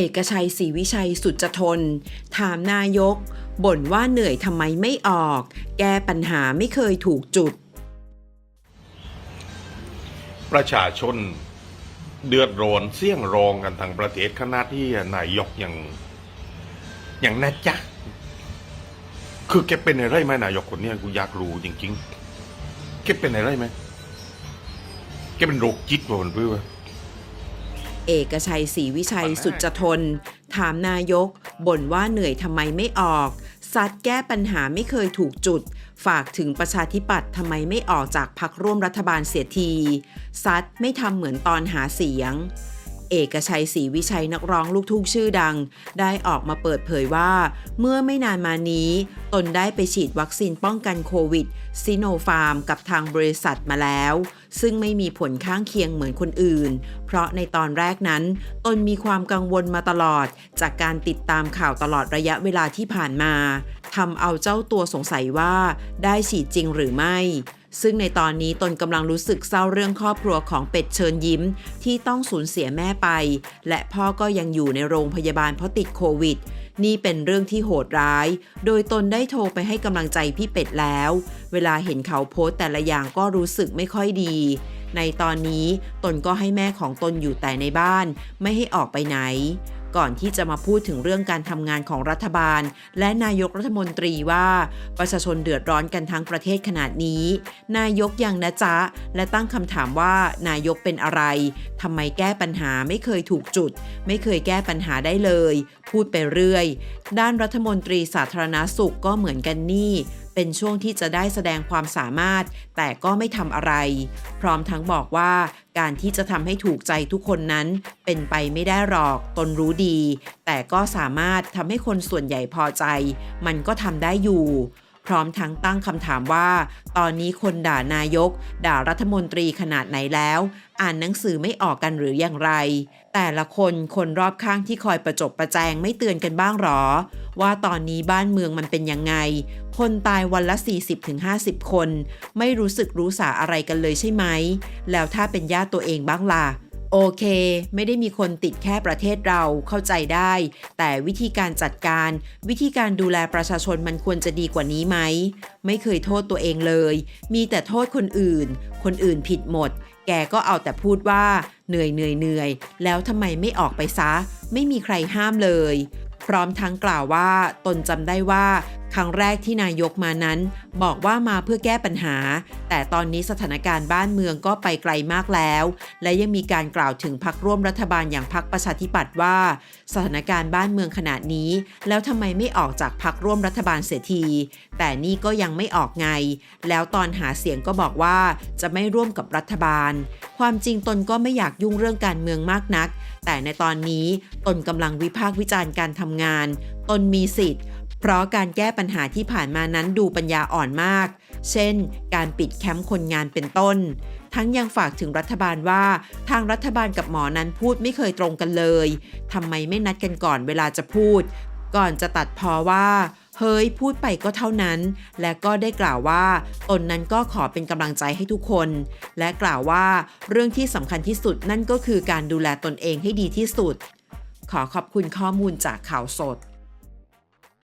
เอกชัยศรีวิชัยสุจทน ถามนายก บ่นว่าเหนื่อยทำไมไม่ออก แก้ปัญหาไม่เคยถูกจุด ประชาชนเดือดร้อนเสี่ยงรองกันทั้งประเทศขณะที่นายกยังยังนะจ๊ะ คือแกเป็นอะไรไหมนายกคนนี้กูอยากรู้จริงๆแกเป็นอะไรไหมแกเป็นโรคจิตวะมันเพื่อ เอกชัยศรีวิชัยสุจทน ถามนายก บ่นว่าเหนื่อยทำไมไม่ออกซัดแก้ปัญหาไม่เคยถูกจุด ฝากถึงประชาธิปัตย์ทำไมไม่ออกจากพักร่วมรัฐบาลเสียทีซัดไม่ทำเหมือนตอนหาเสียง เอกชัยศรีวิชัยนักร้องลูกทุ่งชื่อดัง ได้ออกมาเปิดเผยว่า เมื่อไม่นานมานี้ ตนได้ไปฉีดวัคซีนป้องกันโควิดซิโนฟาร์มกับทางบริษัทมาแล้ว ซึ่งไม่มีผลข้างเคียงเหมือนคนอื่น เพราะในตอนแรกนั้น ตนมีความกังวลมาตลอด จากการติดตามข่าวตลอดระยะเวลาที่ผ่านมาทำเอาเจ้าตัวสงสัยว่าได้ฉีดจริงหรือไม่ ซึ่งในตอนนี้ตนกำลังรู้สึกเศร้าเรื่องครอบครัวของเป็ดเชิญยิ้ม ที่ต้องสูญเสียแม่ไป และพ่อก็ยังอยู่ในโรงพยาบาลเพราะติดโควิด นี่เป็นเรื่องที่โหดร้าย โดยตนได้โทรไปให้กำลังใจพี่เป็ดแล้ว เวลาเห็นเขาโพสต์แต่ละอย่างก็รู้สึกไม่ค่อยดี ในตอนนี้ตนก็ให้แม่ของตนอยู่แต่ในบ้าน ไม่ให้ออกไปไหน ก่อนที่จะมาพูดถึงเรื่องการทำงานของรัฐบาล และนายกรัฐมนตรีว่า ประชาชนเดือดร้อนกันทั้งประเทศขนาดนี้ นายกยังนะจ๊ะ และตั้งคำถามว่านายกเป็นอะไรทำไมแก้ปัญหาไม่เคยถูกจุด ไม่เคยแก้ปัญหาได้เลย พูดไปเรื่อย ด้านรัฐมนตรีสาธารณาสุขก็เหมือนกันนี่ เป็นช่วงที่จะได้แสดงความสามารถ แต่ก็ไม่ทำอะไร พร้อมทั้งบอกว่าการที่จะทำให้ถูกใจทุกคนนั้น เป็นไปไม่ได้หรอกตนรู้ดี แต่ก็สามารถทำให้คนส่วนใหญ่พอใจ มันก็ทำได้อยู่ พร้อมทั้งตั้งคำถามว่า ตอนนี้คนด่านายก ด่ารัฐมนตรีขนาดไหนแล้ว อ่านหนังสือไม่ออกกันหรืออย่างไร แต่ละคนคนรอบข้างที่คอยประจบประแจงไม่เตือนกันบ้างหรอ ว่าตอนนี้บ้านเมืองมันเป็นยังไง คนตายวันละ 40-50 คน ไม่รู้สึกรู้สาอะไรกันเลยใช่ไหม แล้วถ้าเป็นญาติตัวเองบ้างล่ะ โอเค ไม่ได้มีคนติดแค่ประเทศเราเข้าใจได้ แต่วิธีการจัดการ วิธีการดูแลประชาชนมันควรจะดีกว่านี้ไหม ไม่เคยโทษตัวเองเลย มีแต่โทษคนอื่น คนอื่นผิดหมด แกก็เอาแต่พูดว่า เหนื่อยเหนื่อยเหนื่อยแล้วทำไมไม่ออกไปซะ ไม่มีใครห้ามเลย พร้อมทั้งกล่าวว่า ตนจำได้ว่า ครั้งแรกที่นายกมานั้น บอกว่ามาเพื่อแก้ปัญหา แต่ตอนนี้สถานการณ์บ้านเมืองก็ไปไกลมากแล้ว และยังมีการกล่าวถึงพักร่วมรัฐบาลอย่างพักประชาธิปัตย์ว่า สถานการณ์บ้านเมืองขนาดนี้ แล้วทำไมไม่ออกจากพักร่วมรัฐบาลเสียที แต่นี่ก็ยังไม่ออกไง แล้วตอนหาเสียงก็บอกว่าจะไม่ร่วมกับรัฐบาล ความจริงตนก็ไม่อยากยุ่งเรื่องการเมืองมากนัก แต่ในตอนนี้ตนกำลังวิพากษ์วิจารณ์การทำงาน ตนมีสิทธิ์ เพราะการแก้ปัญหาที่ผ่านมานั้นดูปัญญาอ่อนมาก เช่น การปิดแคมป์คนงานเป็นต้น ทั้งยังฝากถึงรัฐบาลว่า ทางรัฐบาลกับหมอนั้นพูดไม่เคยตรงกันเลยทำไมไม่นัดกันก่อนเวลาจะพูด ก่อนจะตัดพอว่าเฮ้ยพูดไปก็เท่านั้น และก็ได้กล่าวว่า ตนนั้นก็ขอเป็นกำลังใจให้ทุกคน และกล่าวว่าเรื่องที่สำคัญที่สุดนั่นก็คือการดูแลตนเองให้ดีที่สุด ขอขอบคุณข้อมูลจากข่าวสด